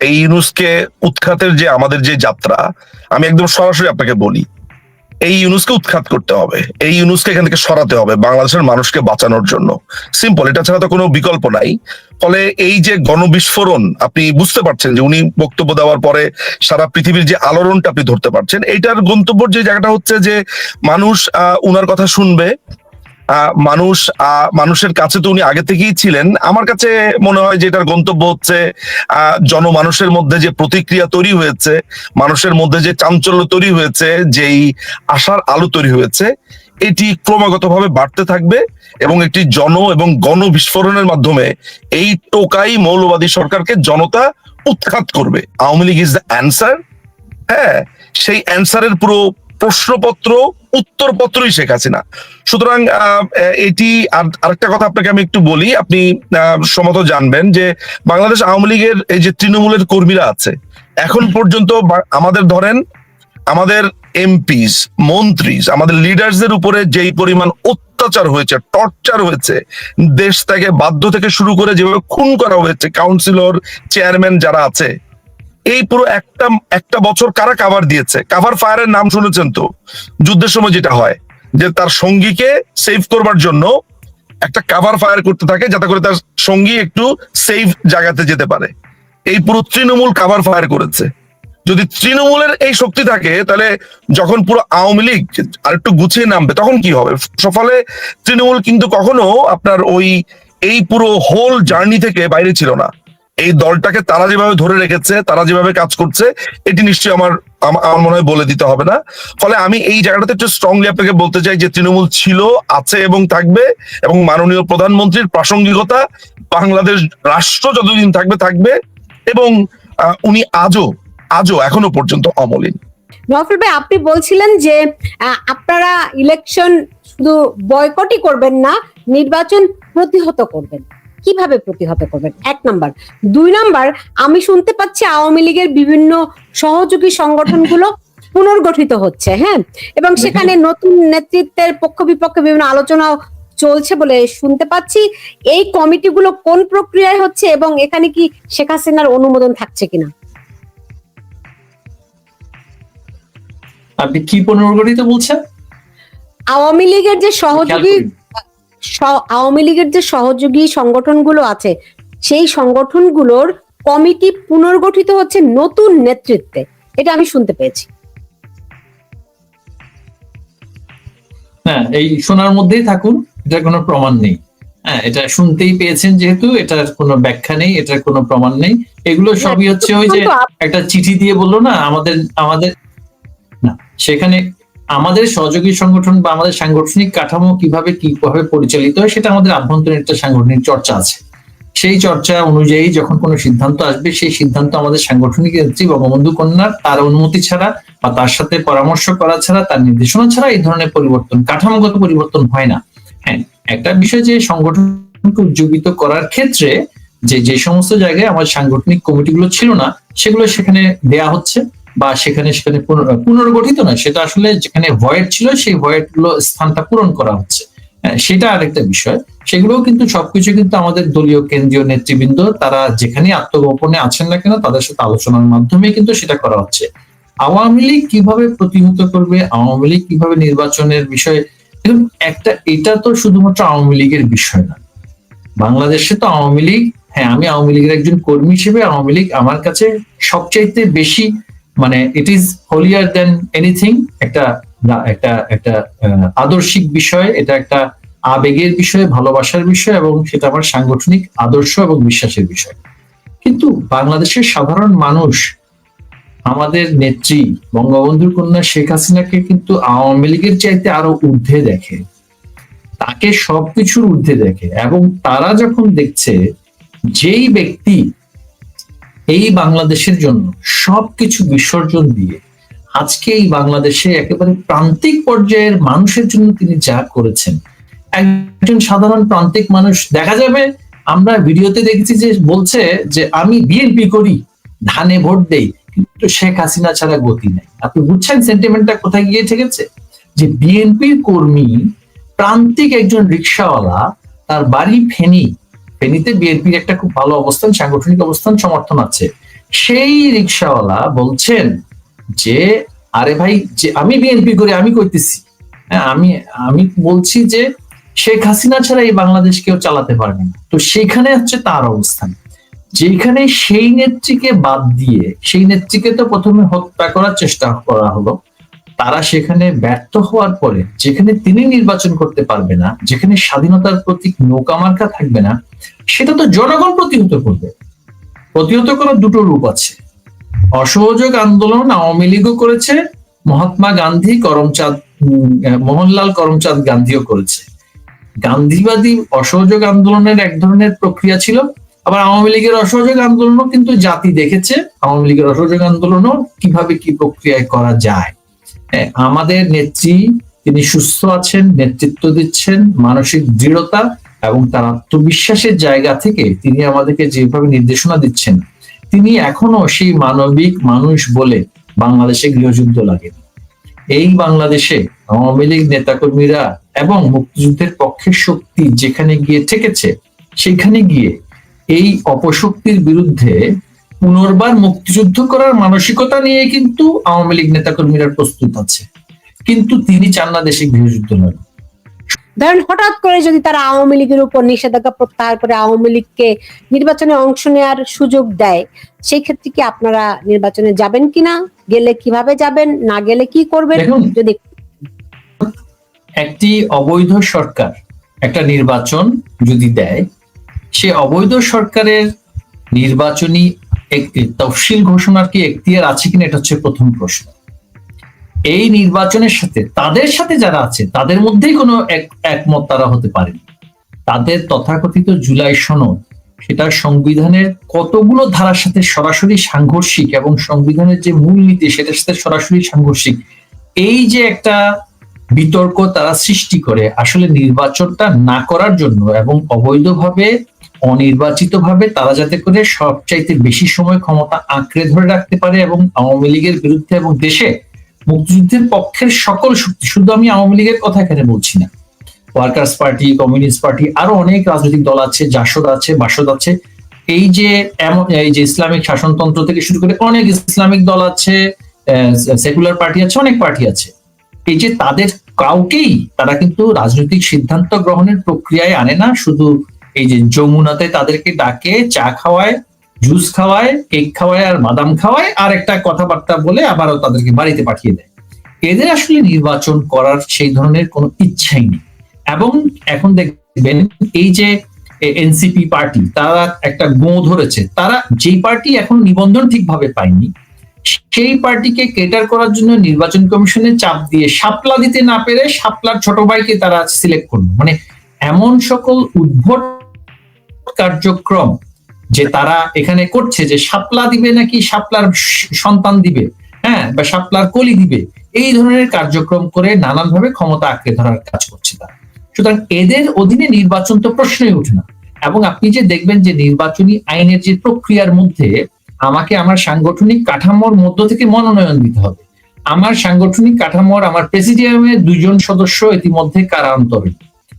এই ইউনুসকে উৎখাতের যে আমাদের যে যাত্রা আমি একদম সরাসরি আপনাকে বলি এই ইউনুসকে উৎখাত করতে হবে এই ইউনুসকে এখান থেকে সরাতে হবে বাংলাদেশের মানুষকে বাঁচানোর জন্য। সিম্পল এটা ছাড়া তো কোনো বিকল্প নাই। ফলে এই যে গণবিস্ফোরণ আপনি বুঝতে পারছেন যে উনি বক্তব্য দেওয়ার পরে সারা পৃথিবীর যে আলোড়নটা আপনি ধরতে পারছেন এইটার গন্তব্যর যে জায়গাটা হচ্ছে যে মানুষ আহ, উনার কথা শুনবে মানুষ মানুষের কাছে তো উনি আগে থেকেই ছিলেন। আমার কাছে মনে হয় যে এটার গন্তব্য হচ্ছে জনমানুষের মধ্যে যে প্রতিক্রিয়া তৈরি হয়েছে, মানুষের মধ্যে যে চাঞ্চল্য তৈরি হয়েছে, যেই আশার আলো তৈরি হয়েছে, এটি ক্রমাগতভাবে বাড়তে থাকবে এবং একটি জন এবং গণ বিস্ফোরণের মাধ্যমে এই টোকাই মৌলবাদী সরকারকে জনতা উৎখাত করবে। Awami League is the answer হ্যাঁ সেই অ্যান্সারের পুরো প্রশ্নপত্র, উত্তরপত্রই শেখ হাসিনা। সুতরাং এটি আর, আরেকটা কথা আপনাকে আমি একটু বলি, আপনি সম্ভবত জানবেন যে বাংলাদেশ আওয়ামী লীগের এই যে তৃণমূলের কর্মীরা আছে, এখন পর্যন্ত আমাদের ধরেন, আমাদের এমপিস মন্ত্রী আমাদের লিডার্সদের উপরে যেই পরিমাণ অত্যাচার হয়েছে, টর্চার হয়েছে, দেশ থেকে বাধ্য থেকে শুরু করে যেভাবে খুন করা হয়েছে, কাউন্সিলর, চেয়ারম্যান যারা আছে এই পুরো একটা একটা বছর কারা কাভার দিয়েছে? কাভার ফায়ারের নাম শুনেছেন তো? যুদ্ধের সময় যেটা হয়, যে তার সঙ্গীকে সেভ করবার জন্য একটা কাভার ফায়ার করতে থাকে, যাতে করে তার সঙ্গী একটু সেফ জায়গাতে যেতে পারে। এই পুরো তৃণমূল কাভার ফায়ার করেছে। যদি তৃণমূলের এই শক্তি থাকে, তাহলে যখন পুরো আওয়ামী লীগ আর একটু গুছিয়ে নামবে, তখন কি হবে? সফলে তৃণমূল কিন্তু কখনো আপনার ওই, এই পুরো হোল জার্নি থেকে বাইরে ছিল না। এই দলটাকে তারা যেভাবে ধরে রেখেছে, তারা যেভাবে কাজ করছে, এটি নিশ্চয়ই আমার আমার মনে হয় বলে দিতে হবে না। ফলে আমি এই জায়গাটাতে একটু স্ট্রংলি আপনাকে বলতে চাই যে তৃণমূল ছিল, আছে এবং থাকবে এবং মাননীয় প্রধানমন্ত্রীর প্রাসঙ্গিকতা বাংলাদেশ রাষ্ট্র যতদিন থাকবে থাকবে এবং উনি আজও আজও এখনও পর্যন্ত অমলিন। নফল ভাই, আপনি বলছিলেন যে আপনারা ইলেকশন শুধু বয়কটই করবেন না, নির্বাচন প্রতিহত করবেন। কীভাবে প্রতিহত করবেন? এক নাম্বার। দুই নাম্বার আমি শুনতে পাচ্ছি আওয়ামী লীগের বিভিন্ন সহযোগী সংগঠনগুলো পুনর্গঠিত হচ্ছে হ্যাঁ? এবং সেখানে নতুন নেতৃত্বের পক্ষ বিপক্ষে বিভিন্ন আলোচনা চলছে বলে শুনতে পাচ্ছি। এই কমিটিগুলো কোন প্রক্রিয়ায় হচ্ছে এবং এখানে কি শেখ হাসিনার অনুমোদন থাকছে কিনা? আপনি কি পুনর্গঠিত বলছেন? আওয়ামী লীগের যে সহযোগী আওয়ামী লীগের যে সহযোগী সংগঠনগুলো আছে সেই সংগঠনগুলোর কমিটি পুনর্গঠিত হচ্ছে নতুন নেতৃত্বে। এটা আমি শুনতে পেয়েছি। হ্যাঁ এই শোনার মধ্যেই থাকুন এটার কোনো প্রমাণ নেই। হ্যাঁ এটা শুনতেই পেয়েছেন যেহেতু এটার কোনো ব্যাখ্যা নেই এটার কোনো প্রমাণ নেই। এগুলো সবই হচ্ছে ওই যে একটা চিঠি দিয়ে বলল না আমাদের আমাদের না সেখানে আমাদের সহযোগী সংগঠন বা আমাদের সাংগঠনিক কাঠামো কীভাবে কীভাবে পরিচালিত হয়, সেটা আমাদের আভ্যন্তরীণ একটা সাংগঠনিক চর্চা আছে। সেই চর্চা অনুযায়ী যখন কোনো সিদ্ধান্ত আসবে, সেই সিদ্ধান্ত আমাদের সাংগঠনিক নেত্রী বঙ্গবন্ধু কন্যার, তার অনুমতি ছাড়া বা তার সাথে পরামর্শ করা ছাড়া, তার নির্দেশনা ছাড়া এই ধরনের পরিবর্তন, কাঠামোগত পরিবর্তন হয় না। হ্যাঁ একটা বিষয় যে সংগঠনকে উজ্জীবিত করার ক্ষেত্রে যে যে সমস্ত জায়গায় আমার সাংগঠনিক কমিটিগুলো ছিল না, সেগুলো সেখানে দেয়া হচ্ছে। বা সেখানে সেখানে পুনর- পুনর্গঠিত না সেটা আসলে যেখানে ভয়েড ছিল সেই ভয়েডগুলো স্থানটা পূরণ করা হচ্ছে। হ্যাঁ, সেটা আরেকটা বিষয়। সেগুলো কিন্তু সবকিছু কিন্তু আমাদের দলীয় কেন্দ্রীয় নেতৃবৃন্দ তারা যেখানে আত্মগোপনে আছেন না কেন তাদের সাথে আলোচনার মাধ্যমে কিন্তু সেটা করা হচ্ছে। আওয়ামী লীগ কীভাবে প্রতিহত করবে আওয়ামী লীগ কীভাবে নির্বাচনের বিষয়ে একটা এটা তো শুধুমাত্র আওয়ামী লীগের বিষয় না। বাংলাদেশে তো আওয়ামী লীগ হ্যাঁ আমি আওয়ামী লীগের একজন কর্মী হিসেবে আওয়ামী লীগ আমার কাছে সবচাইতে বেশি মানে ইট ইজ হোলিয়ার দেন এনিথিং একটা একটা একটা আদর্শিক বিষয়, এটা একটা আবেগের বিষয়, ভালোবাসার বিষয় এবং সেটা আমার সাংগঠনিক আদর্শ এবং বিশ্বাসের বিষয়। কিন্তু বাংলাদেশের সাধারণ মানুষ, আমাদের নেত্রী বঙ্গবন্ধুর কন্যা শেখ হাসিনাকে কিন্তু আওয়ামী লীগের চাইতে আরও ঊর্ধ্বে দেখে। তাকে সবকিছুর ঊর্ধ্বে দেখে এবং তারা যখন দেখছে, যেই ব্যক্তি এই বাংলাদেশের জন্য সবকিছু বিসর্জন দিয়ে আজকে এই বাংলাদেশে একেবারে প্রান্তিক পর্যায়ের মানুষের জন্য তিনি যা করেছেন। একজন সাধারণ প্রান্তিক মানুষ, দেখা যাবে আমরা ভিডিওতে দেখেছি যে বলছে যে আমি বিএনপি করি, ধানে ভোট দেই, কিন্তু শেখ হাসিনা ছাড়া গতি নেই। আপনি বুঝছেন সেন্টিমেন্টটা কোথায় গিয়ে ঠেকেছে? যে বিএনপির কর্মী, প্রান্তিক একজন রিক্সাওয়ালা, তার বাড়ি ফেনী ফেনীতে বিএনপির একটা খুব ভালো অবস্থান, সাংগঠনিক অবস্থান সমর্থন আছে। সেই রিক্সাওয়ালা বলছেন যে, আরে ভাই, যে আমি বিএনপি করে, আমি কইতেছি। হ্যাঁ আমি আমি বলছি যে, শেখ হাসিনা ছাড়া এই বাংলাদেশ কেউ চালাতে পারবে না। তো সেখানে হচ্ছে তার অবস্থান। যেখানে সেই নেত্রীকে বাদ দিয়ে, সেই নেত্রীকে তো প্রথমে হত্যা করার চেষ্টা করা হলো। তারা সেখানে ব্যর্থ হওয়ার পরে, যেখানে তিনি নির্বাচন করতে পারবে না, যেখানে স্বাধীনতার প্রতীক নৌকা মার্কা থাকবে না, সেটা তো জনগণ প্রতিহত করবে। প্রতিহত করার দুটো রূপ আছে। অসহযোগ আন্দোলন আওয়ামী লীগও করেছে, মহাত্মা গান্ধী, করমচাঁদ মোহনলাল করমচাঁদ গান্ধীও করেছে। গান্ধীবাদী অসহযোগ আন্দোলনের এক ধরনের প্রক্রিয়া ছিল। আবার আওয়ামী লীগের অসহযোগ আন্দোলনও কিন্তু জাতি দেখেছে। আওয়ামী লীগের অসহযোগ আন্দোলনও কীভাবে কি প্রক্রিয়ায় করা যায়। আমাদের নেত্রী, তিনি সুস্থ আছেন, নেতৃত্ব দিচ্ছেন, মানসিক দৃঢ়তা এবং তার আত্মবিশ্বাসের জায়গা থেকে তিনি আমাদেরকে যেভাবে নির্দেশনা দিচ্ছেন, তিনি এখনও সেই মানবিক মানুষ বলে বাংলাদেশে গৃহযুদ্ধ লাগেন। এই বাংলাদেশে আওয়ামী লীগ নেতাকর্মীরা এবং মুক্তিযুদ্ধের পক্ষের শক্তি যেখানে গিয়ে ঠেকেছে সেখানে গিয়ে এই অপশক্তির বিরুদ্ধে পুনর্বার মুক্তিযুদ্ধ করার মানসিকতা নিয়ে কিন্তু আওয়ামী লীগ নেতাকর্মীরা প্রস্তুত আছে। কিন্তু তিনি চান না দেশে গৃহযুদ্ধ নয় ধরেন হঠাৎ করে যদি তারা আওয়ামী লীগের উপর নিষেধাজ্ঞা প্রত্যাহার করে আওয়ামী লীগকে নির্বাচনে অংশ নেওয়ার সুযোগ দেয় সেই ক্ষেত্রে কি আপনারা নির্বাচনে যাবেন কিনা? গেলে কীভাবে যাবেন? না গেলে কি করবেন? যদি একটি অবৈধ সরকার একটা নির্বাচন যদি দেয় সে অবৈধ সরকারের নির্বাচনী তফসিল ঘোষণার কি এখতিয়ার আছে কিনা? এটা হচ্ছে প্রথম প্রশ্ন। এই নির্বাচনের সাথে, তাদের সাথে যারা আছে, তাদের মধ্যেই কোনো এক- একমত তারা হতে পারেনি। তাদের তথাকথিত জুলাই সনদ সেটা সংবিধানের কতগুলো ধারার সাথে সরাসরি সাংঘর্ষিক এবং সংবিধানের যে মূলনীতি সেটার সাথে সরাসরি সাংঘর্ষিক, এই যে একটা বিতর্ক তারা সৃষ্টি করে, আসলে নির্বাচনটা না করার জন্য এবং অবৈধভাবে অনির্বাচিতভাবে তারা যাতে করে সবচাইতে বেশি সময় ক্ষমতা আঁকড়ে ধরে রাখতে পারে এবং আওয়ামী লীগের বিরুদ্ধে এবং দেশে মুক্তিযুদ্ধের পক্ষের সকল শক্তি, শুধু আমি আওয়ামী লীগের কথা এখানে বলছি না। ওয়ার্কার্স পার্টি, কমিউনিস্ট পার্টি, আরও অনেক রাজনৈতিক দল আছে, জাসদ আছে, বাসদ আছে। এই যে এমন, এই যে ইসলামিক শাসনতন্ত্র থেকে শুরু করে অনেক ইসলামিক দল আছে সেকুলার পার্টি আছে, অনেক পার্টি আছে। এই যে তাদের কাউকেই তারা কিন্তু রাজনৈতিক সিদ্ধান্ত গ্রহণের প্রক্রিয়ায় আনে না, শুধু এই যে যমুনাতে তাদেরকে ডাকে, চা খাওয়ায় জুস খাওয়ায় কেক খাওয়ায় আর বাদাম খাওয়ায় আর একটা কথাবার্তা বলে আবারও তাদেরকে বাড়িতে পাঠিয়ে দেয়। এদের আসলে নির্বাচন করার সেই ধরনের কোনো ইচ্ছাই নেই। এবং এখন দেখবেন এই যে এনসিপি পার্টি, তারা একটা গো ধরেছে। তারা যেই পার্টি এখন নিবন্ধন ঠিকভাবে পায়নি, সেই পার্টিকে কেটার করার জন্য নির্বাচন কমিশনে চাপ দিয়ে সাপলা দিতে না পেরে সাপলার ছোট ভাইকে তারা সিলেক্ট করল। মানে এমন সকল উদ্ভট কার্যক্রম যে তারা এখানে করছে যে সাপলা দিবে নাকি সাপলার সন্তান দিবে হ্যাঁ বা সাপলার কলি দিবে, এই ধরনের কার্যক্রম করে নানানভাবে ক্ষমতা আঁকড়ে ধরার কাজ করছে তারা। সুতরাং এদের অধীনে নির্বাচন তো প্রশ্নই ওঠে না। এবং আপনি যে দেখবেন যে নির্বাচনী আইনের যে প্রক্রিয়ার মধ্যে আমাকে আমার সাংগঠনিক কাঠামোর মধ্য থেকে মনোনয়ন দিতে হবে। আমার সাংগঠনিক কাঠামোর আমার প্রেসিডিয়ামের দুইজন সদস্য ইতিমধ্যে কারান্তরে।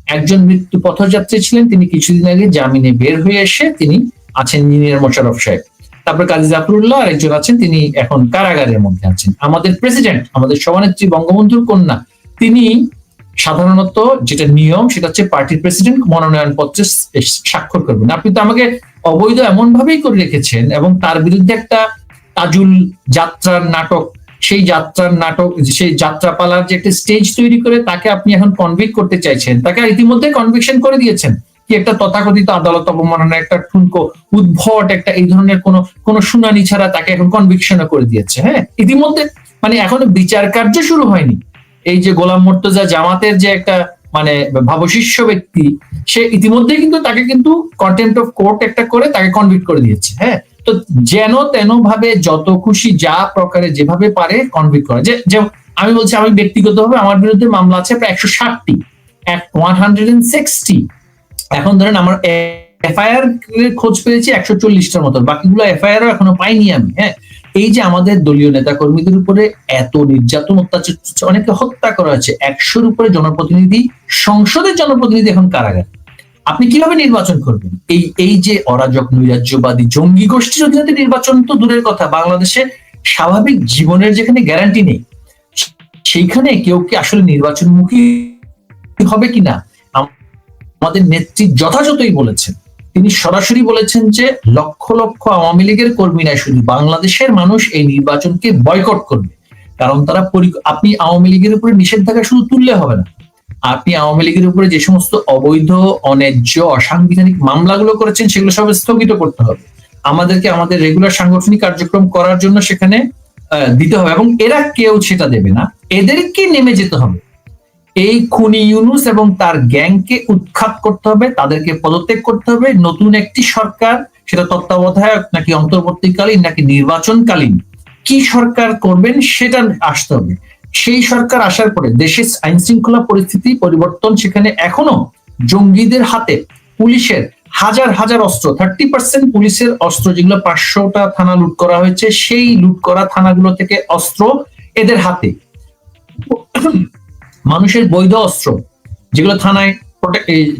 একজন মৃত্যু পথযাত্রী ছিলেন, তিনি কিছুদিন আগে জামিনে বের হয়ে এসে তিনি আছেন ইঞ্জিনিয়ার মোশারফ সাহেব। তারপর কাজী জাফরুল্লাহ আরেকজন আছেন, তিনি এখন কারাগারের মধ্যে আছেন। আমাদের প্রেসিডেন্ট, আমাদের সভানেত্রী, বঙ্গবন্ধুর কন্যা, তিনি সাধারণত যেটা নিয়ম, সেটা হচ্ছে পার্টির প্রেসিডেন্ট মনোনয়ন পত্রে স্বাক্ষর করবেন। আপনি তো আমাকে অবৈধ এমন ভাবেই করে রেখেছেন এবং তার বিরুদ্ধে একটা তাজুল যাত্রার নাটক সেই যাত্রার নাটক, সেই যাত্রাপালার যে একটা স্টেজ তৈরি করে তাকে আপনি এখন কনভিক্ট করতে চাইছেন। তাকে ইতিমধ্যে কনভিকশন করে দিয়েছেন কি একটা তথাকথিত আদালত অবমাননা একটা ঠুনকো উদ্ভট একটা এই ধরনের কোন কোন শুনানি ছাড়া তাকে এখন কনভিকশনও করে দিয়েছে হ্যাঁ? ইতিমধ্যে মানে এখনও বিচার কার্য শুরু হয়নি। এই যে গোলাম মোর্তজা জামাতের যে একটা মানে ভাবশিষ্য ব্যক্তি, সে ইতিমধ্যে কিন্তু তাকে কিন্তু কন্টেম্প অফ কোর্ট একটা করে তাকে কনভিক্ট করে দিয়েছে হ্যাঁ? তো যেন তেন ভাবে যত খুশি যা প্রকারে যেভাবে পারে কনভিক্ট করে। যে আমি বলছি আমি ব্যক্তিগতভাবে আমার বিরুদ্ধে মামলা আছে প্রায় একশো ষাটটি ওয়ান হান্ড্রেড এন্ড সিক্সটি এখন ধরেন আমার এফআইআর খোঁজ পেয়েছি একশো চল্লিশটার মতো, বাকিগুলো এফআইআর এখনও পাইনি আমি হ্যাঁ? এই যে আমাদের দলীয় নেতা কর্মীদের উপরে এত নির্যাতন, অত্যাচার, অনেকে হত্যা করা হয়েছে, একশোর উপরে জনপ্রতিনিধি, সংসদের জনপ্রতিনিধি এখন কারাগার। আপনি কীভাবে নির্বাচন করবেন? এই এই যে অরাজক, নৈরাজ্যবাদী জঙ্গি গোষ্ঠীর অধীনে নির্বাচন তো দূরের কথা, বাংলাদেশে স্বাভাবিক জীবনের যেখানে গ্যারান্টি নেই, সেইখানে কেউ কি আসলে নির্বাচনমুখী হবে কিনা? আম- আমাদের নেত্রী যথাযথই বলেছেন। তিনি সরাসরি বলেছেন যে লক্ষ লক্ষ আওয়ামী লীগের কর্মীরা শুধু বাংলাদেশের মানুষ এই নির্বাচনকে বয়কট করবে। কারণ তারা আপনি আওয়ামী লীগের উপরে নিষেধাজ্ঞা শুধু তুললে হবে না। আপনি আওয়ামী লীগের উপরে যে সমস্ত অবৈধ, অন্যায্য, অসাংবিধানিক মামলাগুলো করেছেন, সেগুলো সব স্থগিত করতে হবে। আমাদেরকে আমাদের রেগুলার সাংগঠনিক কার্যক্রম করার জন্য সেখানে দিতে হবে এবং এরা কেউ সেটা দেবে না। এদেরকে নেমে যেতে হবে। এই খুনি ইউনুস এবং তার গ্যাংকে উৎখাত করতে হবে, তাদেরকে পদত্যাগ করতে হবে। নতুন একটি সরকার, সেটা তত্ত্বাবধায়ক নাকি অন্তর্বর্তীকালীন নাকি নির্বাচনকালীন, কি সরকার করবেন সেটা আসতে হবে। সেই সরকার আসার পরে দেশের আইন শৃঙ্খলা পরিস্থিতি পরিবর্তন সেখানে এখনও জঙ্গিদের হাতে। পুলিশের হাজার হাজার অস্ত্র থার্টি পার্সেন্ট পুলিশের অস্ত্র যেগুলো পাঁচশোটা থানা লুট করা হয়েছে, সেই লুট করা থানাগুলো থেকে অস্ত্র এদের হাতে। মানুষের বৈধ অস্ত্র যেগুলো থানায়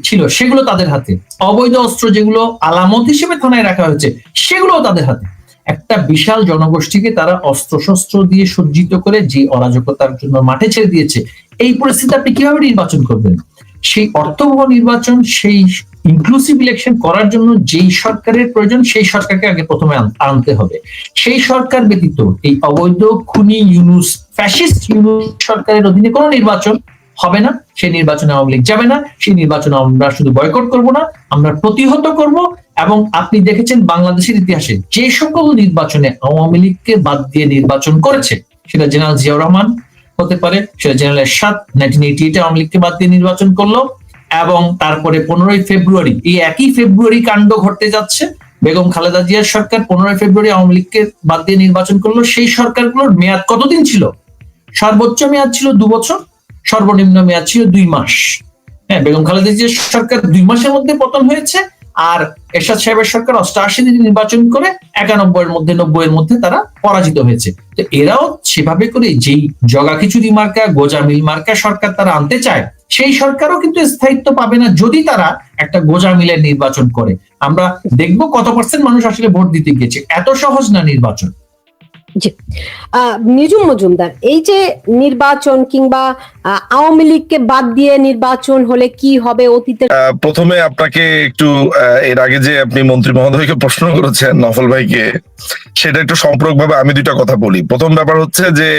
ছিল, সেগুলো তাদের হাতে। অবৈধ অস্ত্র যেগুলো আলামত হিসেবে থানায় রাখা হয়েছে সেগুলো তাদের হাতে। একটা বিশাল জনগোষ্ঠীকে তারা অস্ত্র শস্ত্র দিয়ে সজ্জিত করে যে অরাজকতার জন্য মাঠে ছেড়ে দিয়েছে, এই পরিস্থিতি আপনি কীভাবে নির্বাচন করবেন? সেই অর্থবহ নির্বাচন, সেই ইনক্লুসিভ ইলেকশন করার জন্য যেই সরকারের প্রয়োজন, সেই সরকারকে আগে প্রথমে আন- আনতে হবে। সেই সরকার ব্যতীত এই অবৈধ, খুনি, ইউনুস, ফ্যাসিস্ট ইউনুস সরকারের অধীনে কোনো নির্বাচন হবে না, সেই নির্বাচনে আওয়ামী লীগ যাবে না, সেই নির্বাচনে আমরা শুধু বয়কট করব না, আমরা প্রতিহত করব এবং আপনি দেখেছেন বাংলাদেশের ইতিহাসে যে সকল নির্বাচনে আওয়ামী লীগকে বাদ দিয়ে নির্বাচন করেছে, সেটা জেনারেল জিয়াউর রহমান হতে পারে, সেটা জেনারেল এরশাদ নাইনটিন এইটি এইটে আওয়ামী লীগকে বাদ দিয়ে নির্বাচন করল এবং তারপরে পনেরোই ফেব্রুয়ারি, এই একই ফেব্রুয়ারি কাণ্ড ঘটতে যাচ্ছে, বেগম খালেদা জিয়ার সরকার পনেরোই ফেব্রুয়ারি আওয়ামী লীগকে বাদ দিয়ে নির্বাচন করল, সেই সরকারগুলোর মেয়াদ কতদিন ছিল? সর্বোচ্চ মেয়াদ ছিল দু বছর সর্বনিম্ন মেয়াদ ছিল দুই মাস। হ্যাঁ বেগম খালেদা জিয়ার সরকার দুই মাসের মধ্যে পতন হয়েছে আর এরশাদ সাহেবের সরকার অষ্টআশি দিন নির্বাচন করে একানব্বই এর মধ্যে নব্বই এর মধ্যে তারা পরাজিত হয়েছে। তো এরাও সেভাবে করে যেই জগা খিচুড়ি মার্কা, গোজা মিল মার্কা সরকার তারা আনতে চায়, সেই সরকারও কিন্তু স্থায়িত্ব পাবে না যদি তারা একটা গোজা মিলের নির্বাচন করে। আমরা দেখব কত পার্সেন্ট মানুষ আসলে ভোট দিতে গিয়েছে। এত সহজ না নির্বাচন। নিজুম মজুমদার, এই যে নির্বাচন কিংবা আওয়ামী লীগকে বাদ দিয়ে নির্বাচন হলে কি হবে অতীতে প্রথমে আপনাকে একটু এর আগে যে আপনি মন্ত্রী মহোদয়কে প্রশ্ন করেছেন নফল ভাইকে, সেটা একটু সম্পর্ক ভাবে আমি দুইটা কথা বলি। প্রথম ব্যাপার হচ্ছে যে,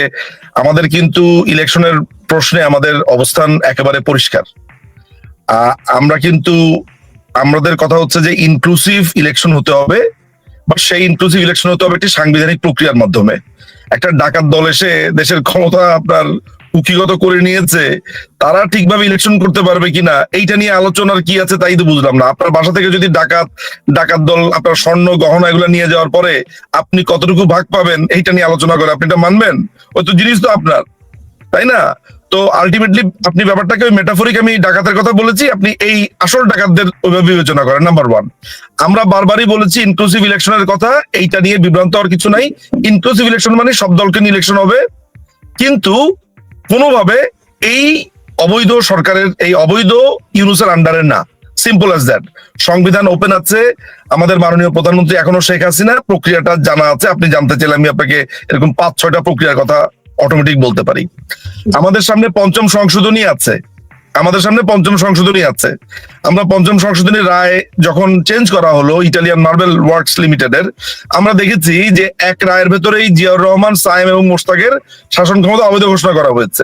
আমাদের কিন্তু ইলেকশনের প্রশ্নে আমাদের অবস্থান একেবারে পরিষ্কার। আমরা কিন্তু, আমাদের কথা হচ্ছে যে ইনক্লুসিভ ইলেকশন হতে হবে। বা সেই ইনক্লুসিভ ইলেকশন হতে হবে একটি সাংবিধানিক প্রক্রিয়ার মাধ্যমে। একটা ডাকাত দল এসে দেশের ক্ষমতা আপনার কুকিগত করে নিয়েছে, তারা ঠিকভাবে ইলেকশন করতে পারবে কিনা, এইটা নিয়ে আলোচনার কি আছে তাই তো বুঝলাম না। আপনার বাসা থেকে যদি ডাকাত ডাকাত দল, আপনার স্বর্ণ গহনা এগুলো নিয়ে যাওয়ার পরে আপনি কতটুকু ভাগ পাবেন, এইটা নিয়ে আলোচনা করে আপনি এটা মানবেন? ওই তো জিনিস তো আপনার, তাই না? তো আলটিমেটলি আপনি ব্যাপারটাকে ওই মেটাফরিক আমি ডাকাতের কথা বলেছি, আপনি এই আসল ডাকাতদের ওইভাবে বিবেচনা করেন নাম্বার ওয়ান আমরা বারবারই বলেছি ইনক্লুসিভ ইলেকশনের কথা, এইটা নিয়ে বিভ্রান্ত হওয়ার কিছু নাই। ইনক্লুসিভ ইলেকশন মানে সব দলকে নিয়ে ইলেকশন হবে। কিন্তু কোনোভাবে এই অবৈধ সরকারের, এই অবৈধ ইউনুসের আন্ডারে না। সিম্পল অ্যাজ দ্যাট সংবিধান ওপেন আছে, আমাদের মাননীয় প্রধানমন্ত্রী এখনও শেখ হাসিনা, প্রক্রিয়াটা জানা আছে। আপনি জানতে চাইলে আমি আপনাকে এরকম পাঁচ ছয়টা প্রক্রিয়ার কথা অটোমেটিক বলতে পারি। আমাদের সামনে পঞ্চম সংশোধনী আছে। আমাদের সামনে পঞ্চম সংশোধনী আছে। আমরা পঞ্চম সংশোধনীর রায় যখন চেঞ্জ করা হলো ইটালিয়ান মার্বেল ওয়ার্কস লিমিটেডের আমরা দেখেছি যে এক রায়ের ভেতরেই জিয়াউর রহমান সাইম এবং মোস্তাকের শাসন ক্ষমতা অবৈধ ঘোষণা করা হয়েছে।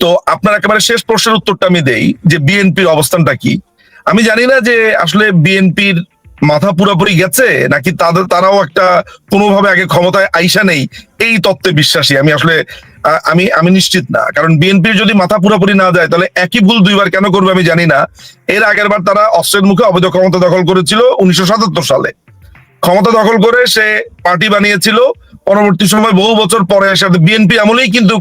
তো আপনার একেবারে শেষ প্রশ্নের উত্তরটা আমি দেই যে বিএনপির অবস্থানটা কি? আমি জানি না যে আসলে বিএনপির মাথা পুরোপুরি গেছে, নাকি তাদের তারাও একটা কোনোভাবে আগে ক্ষমতায় আইসা নেই? এই তত্ত্বে বিশ্বাসী। আমি আসলে আমি আমি নিশ্চিত না। কারণ বিএনপির যদি মাথা পুরোপুরি না যায়, তাহলে একই ভুল দুইবার কেন করবে আমি জানি না। এর আগের বার তারা অস্ত্রের মুখে অবৈধ ক্ষমতা দখল করেছিল উনিশশো সাতাত্তর সালে। ক্ষমতা দখল করে সে পার্টি বানিয়েছিল। পরবর্তী সময় বহু বছর পরে এসে বিএনপি আমলেই কিন্তু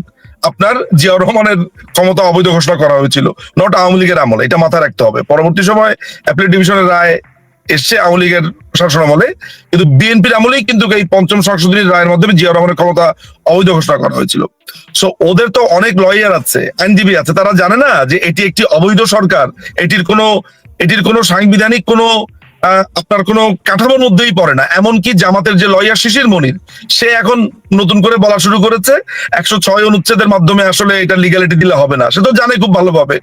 আপনার জিয়াউর রহমানের ক্ষমতা অবৈধ ঘোষণা করা হয়েছিল। নট আওয়ামী লীগের আমলে। এটা মাথায় রাখতে হবে। পরবর্তী সময় অ্যাপিলেট ডিভিশনের রায় এসছে আওয়ামী লীগের শাসন আমলে। কিন্তু বিএনপির আমলেই কিন্তু এই পঞ্চম সংশোধনী রায়ের মাধ্যমে জিয়া রহমানের ক্ষমতা অবৈধ ঘোষণা করা হয়েছিল। সো ওদের তো অনেক লয়ার আছে, আইনজীবী আছে, তারা জানে না যে এটি একটি অবৈধ সরকার, এটির কোনো এটির কোনো সাংবিধানিক কোনো আপনার কোনো কাঠামোর মধ্যেই পড়ে না। এমনকি জামাতের যে লয়ার শিশির মনির সে এখন নতুন করে বলা শুরু করেছে একশো ছয় অনুচ্ছেদের মাধ্যমে আসলে এটা লিগালিটি দিলে হবে না। সে তো জানে খুব ভালোভাবে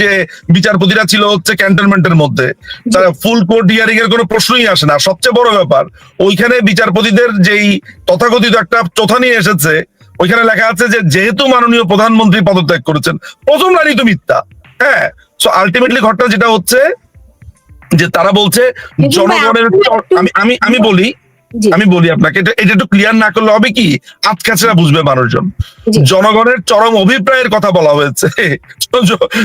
যে বিচারপতিরা ছিল হচ্ছে ক্যান্টনমেন্টের মধ্যে। তারা ফুল কোর্ট হিয়ারিং এর কোনো প্রশ্নই আসে না। সবচেয়ে বড় ব্যাপার ওইখানে বিচারপতিদের যেই তথাকথিত একটা চোথা নিয়ে এসেছে ওইখানে লেখা আছে যে যেহেতু মাননীয় প্রধানমন্ত্রী পদত্যাগ করেছেন প্রথম লাইনই তো মিথ্যা। হ্যাঁ সো আলটিমেটলি ঘটনা যেটা হচ্ছে যে তারা বলছে জনগণের আমি আমি আমি বলি আমি বলি আপনাকে এটা এটা একটু ক্লিয়ার না করলে হবে কি? আজকাছেরা বুঝবে মানুষজন। জনগণের চরম অভিপ্রায়ের কথা বলা হয়েছে।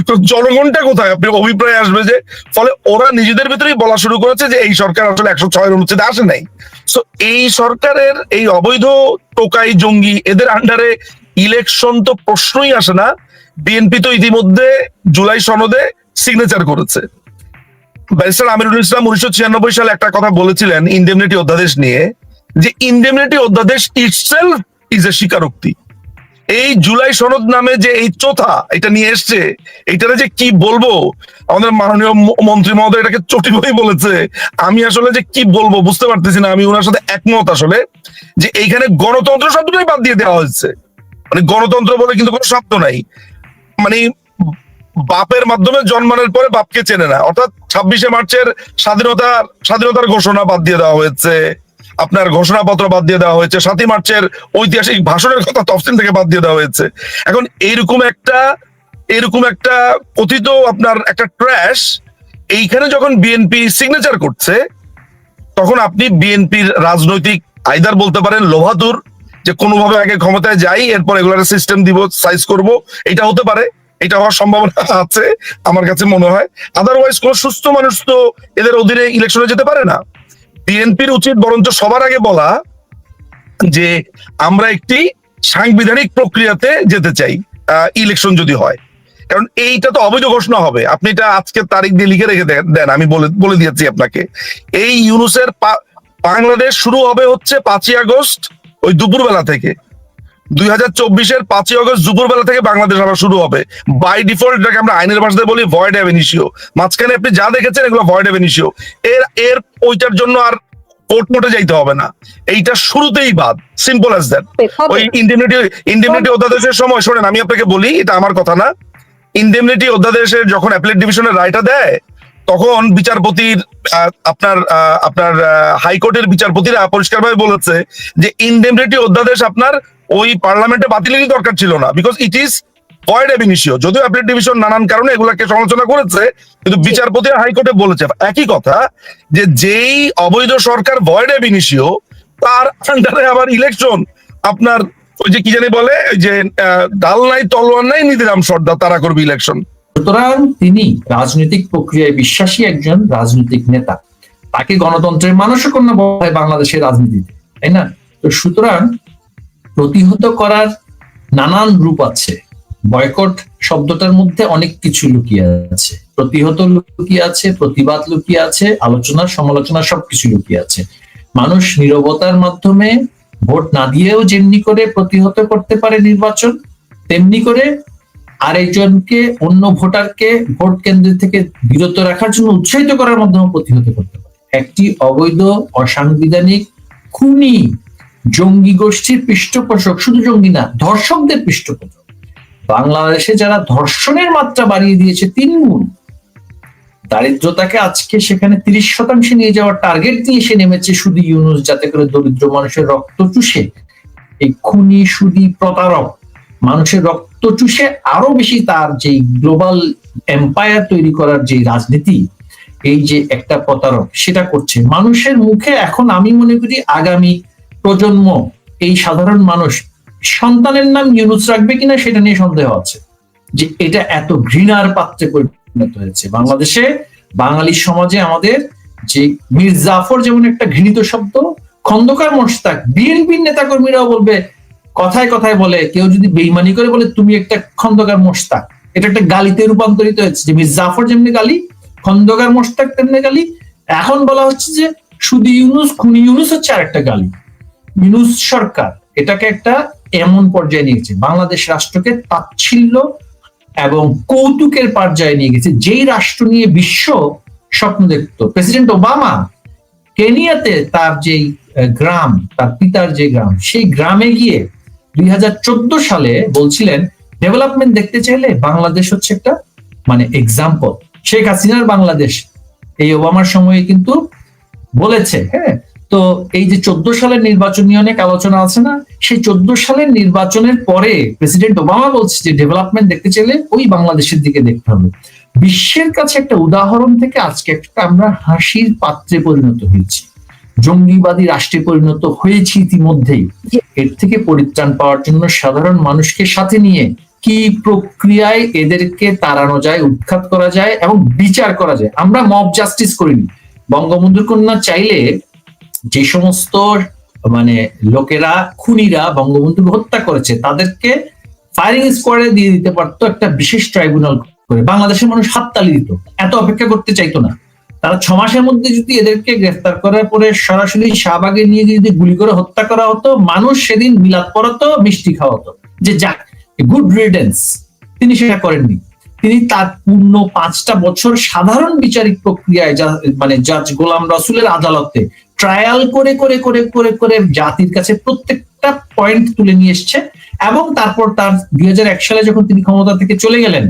তো জনগণটা কোথায়? আপনি অভিপ্রায় আসবে যে ফলে ওরা নিজেদের ভিতরেই বলা শুরু করেছে যে এই সরকার আসলে একশো ছয় অনুচ্ছেদে আসে নাই। তো এই সরকারের এই অবৈধ টোকাই জঙ্গি এদের আন্ডারে ইলেকশন তো প্রশ্নই আসে না। বিএনপি তো ইতিমধ্যে জুলাই সনদে সিগনেচার করেছে। ব্যারিস্টার আমিরুল ইসলাম উনিশশো ছিয়ানব্বই সালে একটা কথা বলেছিলেন ইন্ডেমনিটি অধ্যাদেশ নিয়ে, যে ইন্ডেমনিটি অধ্যাদেশ ইটসেলফ ইজ এ স্বীকারোক্তি। এই জুলাই সনদ নামে যে এই চোথা এটা নিয়ে এসছে, এটারে যে কি বলব? আমাদের মাননীয় মন্ত্রী মহোদয় এটাকে চটি বই বলেছে। আমি আসলে যে কি বলব বুঝতে পারতেছি না, আমি ওনার সাথে একমত আসলে, যে এইখানে গণতন্ত্র শব্দটাই বাদ দিয়ে দেওয়া হয়েছে। মানে গণতন্ত্র বলে কিন্তু কোনো শব্দ নাই। মানে বাপের মাধ্যমে জন্মানোর পরে বাপকে চেনে না। অর্থাৎ ছাব্বিশে মার্চের স্বাধীনতার স্বাধীনতার ঘোষণা বাদ দিয়ে দেওয়া হয়েছে, আপনার ঘোষণাপত্র বাদ দিয়ে দেওয়া হয়েছে, সাতই মার্চের ঐতিহাসিক ভাষণের কথা তফসিল থেকে বাদ দিয়ে দেওয়া হয়েছে। এখন এইরকম একটা এরকম একটা কথিত আপনার একটা ট্র্যাশ এইখানে যখন বিএনপি সিগনেচার করছে, তখন আপনি বিএনপির রাজনৈতিক আইদার বলতে পারেন লোভাতুর যে কোনোভাবে আগে ক্ষমতায় যাই, এরপর এগুলার সিস্টেম দিব সাইজ করব, এটা হতে পারে। এটা হওয়ার সম্ভাবনা আছে, আমার কাছে মনে হয়। আদারওয়াইজ কোন সুস্থ মানুষ তো এদের অধীনে ইলেকশনে যেতে পারে না। বিএনপির উচিত বরঞ্চ সবার আগে বলা যে, আমরা একটি সাংবিধানিক প্রক্রিয়াতে যেতে চাই ইলেকশন যদি হয়। কারণ এইটা তো অবৈধ ঘোষণা হবে। আপনি এটা আজকে তারিখ দিয়ে লিখে রেখে দেন আমি বলে বলে দিয়েছি আপনাকে। এই ইউনুসের বাংলাদেশ শুরু হবে হচ্ছে পাঁচই আগস্ট, ওই দুপুরবেলা থেকে। দুই হাজার চব্বিশের পাঁচই আগস্ট দুপুরবেলা থেকে বাংলাদেশ আবার শুরু হবে। বাই ডিফল্ট এটাকে আমরা আইনের ভাষাতে বলি ভয়েড অ্যাভেনিসিও মাঝখানে আপনি যা দেখেছেন এগুলো ভয়েড অ্যাভেনিসিও এর এর ওইটার জন্য আর কোর্ট মোটে যাইতে হবে না। এইটা শুরুতেই বাদ। সিম্পল অ্যাজ দ্যাট ওই ইন্ডিমনিটি ইন্ডিমনিটি অধ্যাদেশের সময় শোনেন আমি আপনাকে বলি এটা আমার কথা না। ইন্ডিমনিটি অধ্যাদেশের যখন অ্যাপিলেট ডিভিশনের রায়টা দেয় তখন বিচারপতির আপনার আপনার হাইকোর্টের বিচারপতিরা পরিষ্কারভাবে বলেছে যে ইন্ডেমনিটি অধ্যাদেশ আপনার ওই পার্লামেন্টে বাতিলেরই দরকার ছিল না because it is void ab initio যদিও অ্যাপিলেট ডিভিশন নানান কারণে এগুলাকে সমালোচনা করেছে, কিন্তু বিচারপতি হাইকোর্টে বলেছে। একই কথা যে যেই অবৈধ সরকার ভয়েড এবিনিশিও তার আন্ডারে আবার ইলেকশন আপনার ওই যে কি জানি বলে যে ডাল নাই, তলোয়ার নাই নিদিরাম সর্দার তারা করবে ইলেকশন সুতরাং তিনি রাজনৈতিক প্রক্রিয়ায় বিশ্বাসী একজন রাজনৈতিক নেতা। তাকে গণতন্ত্রের মানসিকন্যা বলা হয় বাংলাদেশের রাজনীতিতে, তাই না? তো সুতরাং প্রতিহত করার নানান রূপ আছে। বয়কট শব্দটার মধ্যে অনেক কিছু লুকিয়ে আছে। প্রতিহত লুকিয়ে আছে, প্রতিবাদ লুকিয়ে আছে, আলোচনা, সমালোচনা সবকিছু লুকিয়ে আছে। মানুষ নীরবতার মাধ্যমে ভোট না দিয়েও যেমনি করে প্রতিহত করতে পারে নির্বাচন, তেমনি করে আরেকজনকে, অন্য ভোটারকে ভোট কেন্দ্র থেকে বিরত রাখার জন্য উৎসাহিত করার মাধ্যমে প্রতিহত করতে পারে। একটি অবৈধ, অসাংবিধানিক খুনি জঙ্গি গোষ্ঠীর পৃষ্ঠপোষক, শুধু জঙ্গি না, ধর্ষকদের পৃষ্ঠপোষক। বাংলাদেশে যারা ধর্ষণের মাত্রা বাড়িয়ে দিয়েছে তিন গুণ দারিদ্রতাকে আজকে সেখানে তিরিশ শতাংশে নিয়ে যাওয়ার টার্গেট দিয়ে সে নেমেছে শুধু ইউনুস, যাতে করে দরিদ্র মানুষের রক্ত চুষে। এই খুনি, সুদি প্রতারক মানুষের রক্ত চুষে আরও বেশি তার যে গ্লোবাল এম্পায়ার তৈরি করার যে রাজনীতি, এই যে একটা প্রতারক, সেটা করছে। মানুষের মুখে এখন আমি মনে করি আগামী প্রজন্ম, এই সাধারণ মানুষ, সন্তানের নাম ইউনুস রাখবে কিনা সেটা নিয়ে সন্দেহ আছে। যে এটা এত ঘৃণার পাত্রে পরিণত হয়েছে। বাংলাদেশে, বাঙালি সমাজে আমাদের যে মীর জাফর যেমন একটা ঘৃণিত শব্দ, খন্দকার মোশতাক, বিএনপির নেতাকর্মীরাও বলবে, কথায় কথায় বলে, কেউ যদি বেইমানি করে বলে, তুমি একটা খন্দকার মোশতাক। এটা একটা গালিতে রূপান্তরিত হয়েছে। যে মীর জাফর যেমনি গালি, খন্দকার মোশতাক তেমনি গালি। এখন বলা হচ্ছে যে শুধু ইউনুস, খুনি ইউনুস হচ্ছে আরেকটা গালি। ইউনুস সরকার এটাকে একটা এমন পর্যায়ে নিয়ে গেছে। বাংলাদেশ রাষ্ট্রকে তাচ্ছিল্য এবং কৌতুকের পর্যায়ে নিয়ে গেছে। যেই রাষ্ট্র নিয়ে বিশ্ব স্বপ্ন দেখতো, প্রেসিডেন্ট ওবামা কেনিয়াতে তার যে গ্রাম, তার পিতার যে গ্রাম, সেই গ্রামে গিয়ে দুই হাজার চোদ্দ সালে বলছিলেন ডেভেলপমেন্ট দেখতে চাইলে বাংলাদেশ হচ্ছে একটা মানে এক্সাম্পল শেখ হাসিনার বাংলাদেশ এই ওবামার সময়ে কিন্তু বলেছে হ্যাঁ? তো এই যে চোদ্দ সালের নির্বাচন নিয়ে অনেক আলোচনা আছে না সেই চোদ্দ সালের নির্বাচনের পরে প্রেসিডেন্ট ওবামা বলছে যে ডেভেলপমেন্ট দেখতে চাইলে ওই বাংলাদেশের দিকে দেখতে হবে। বিশ্বের কাছে একটা উদাহরণ থেকে আজকে একটা আমরা হাসির পাত্রে পরিণত হয়েছি। জঙ্গিবাদী রাষ্ট্রে পরিণত হয়েছি ইতিমধ্যেই। এর থেকে পরিত্রাণ পাওয়ার জন্য সাধারণ মানুষকে সাথে নিয়ে কি প্রক্রিয়ায় এদেরকে তাড়ানো যায় উৎখাত করা যায় এবং বিচার করা যায় আমরা মব জাস্টিস করিনি। বঙ্গবন্ধুর কন্যা চাইলে যে সমস্ত মানে লোকেরা, খুনিরা, বঙ্গবন্ধুকে হত্যা করেছে, তাদেরকে ফায়ারিং স্কোয়াডে দিয়ে দিতে পারতো একটা বিশেষ ট্রাইব্যুনাল করে। বাংলাদেশের মানুষ হাততালি দিত। এত অপেক্ষা করতে চাইতো না। তারা ছ মাসের মধ্যে যদি এদেরকে গ্রেফতার করার পরে সরাসরি শাহবাগে নিয়ে গিয়ে যদি গুলি করে হত্যা করা হতো, মানুষ সেদিন মিলাদ পড়াতো, মিষ্টি খাওয়াতো। যে যাক গুড রিডেন্স তিনি সেটা করেননি। তিনি তার পূর্ণ পাঁচটা বছর সাধারণ বিচারিক প্রক্রিয়ায় মানে জাজ গোলাম রসুলের আদালতে ট্রায়াল করে করে করে করে করে জাতির কাছে প্রত্যেকটা পয়েন্ট তুলে নিয়ে এসছে এবং তারপর তার দুই সালে যখন তিনি ক্ষমতা থেকে চলে গেলেন,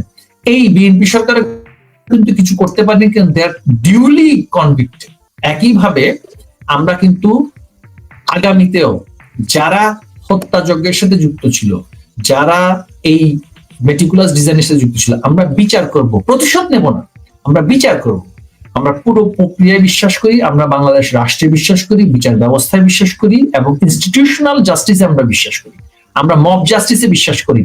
এই বিএনপি সরকার কিন্তু কিছু করতে পারেনি কিন্তু দে আর ডিউলি কনভিক্টেড একইভাবে আমরা কিন্তু আগামীতেও যারা হত্যাযজ্ঞের সাথে যুক্ত ছিল, যারা এই মেটিকুলাস ডিজাইনের সাথে যুক্ত ছিল। আমরা বিচার করব, প্রতিশোধ নেব না। আমরা বিচার করব। আমরা পুরো প্রক্রিয়ায় বিশ্বাস করি, আমরা বাংলাদেশ রাষ্ট্রে বিশ্বাস করি, বিচার ব্যবস্থায় বিশ্বাস করি, এবং ইনস্টিটিউশনাল জাস্টিসে আমরা বিশ্বাস করি। আমরা মব জাস্টিসে বিশ্বাস করি না।